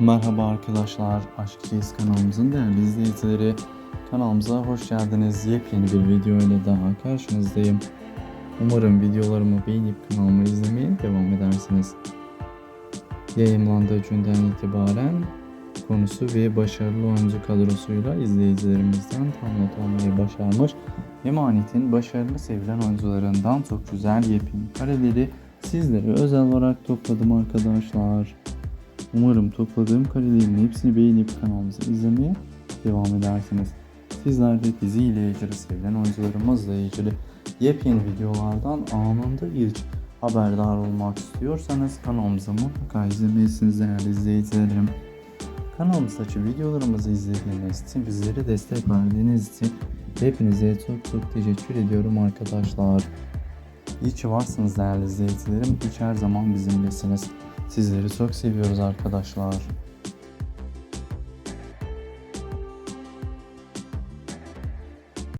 Merhaba arkadaşlar, Aşk Çeyiz kanalımızın değerli izleyicileri. Kanalımıza hoş geldiniz. Yepyeni bir video ile daha karşınızdayım. Umarım videolarımı beğenip kanalımı izlemeye devam edersiniz. Yayınlandığı günden itibaren konusu ve başarılı oyuncu kadrosuyla izleyicilerimizden tam not almayı başarmış. Emanet'in başarılı sevilen oyuncularından çok güzel yepyeni kareleri sizlere özel olarak topladım arkadaşlar. Umarım topladığım karelerin hepsini beğenip kanalımızı izlemeye devam edersiniz. Sizler de diziyle ilgili sevilen oyuncularımızla ilgili yepyeni videolardan anında ilk haberdar olmak istiyorsanız kanalımızı mutlaka izlemelisiniz değerli izleyicilerim. Kanalımızdaki videolarımızı izlediğiniz için, bizlere destek verdiğiniz için hepinize çok çok teşekkür ediyorum arkadaşlar. İyi ki varsınız değerli izleyicilerim. Hiç her zaman bizimlesiniz. Sizleri çok seviyoruz arkadaşlar.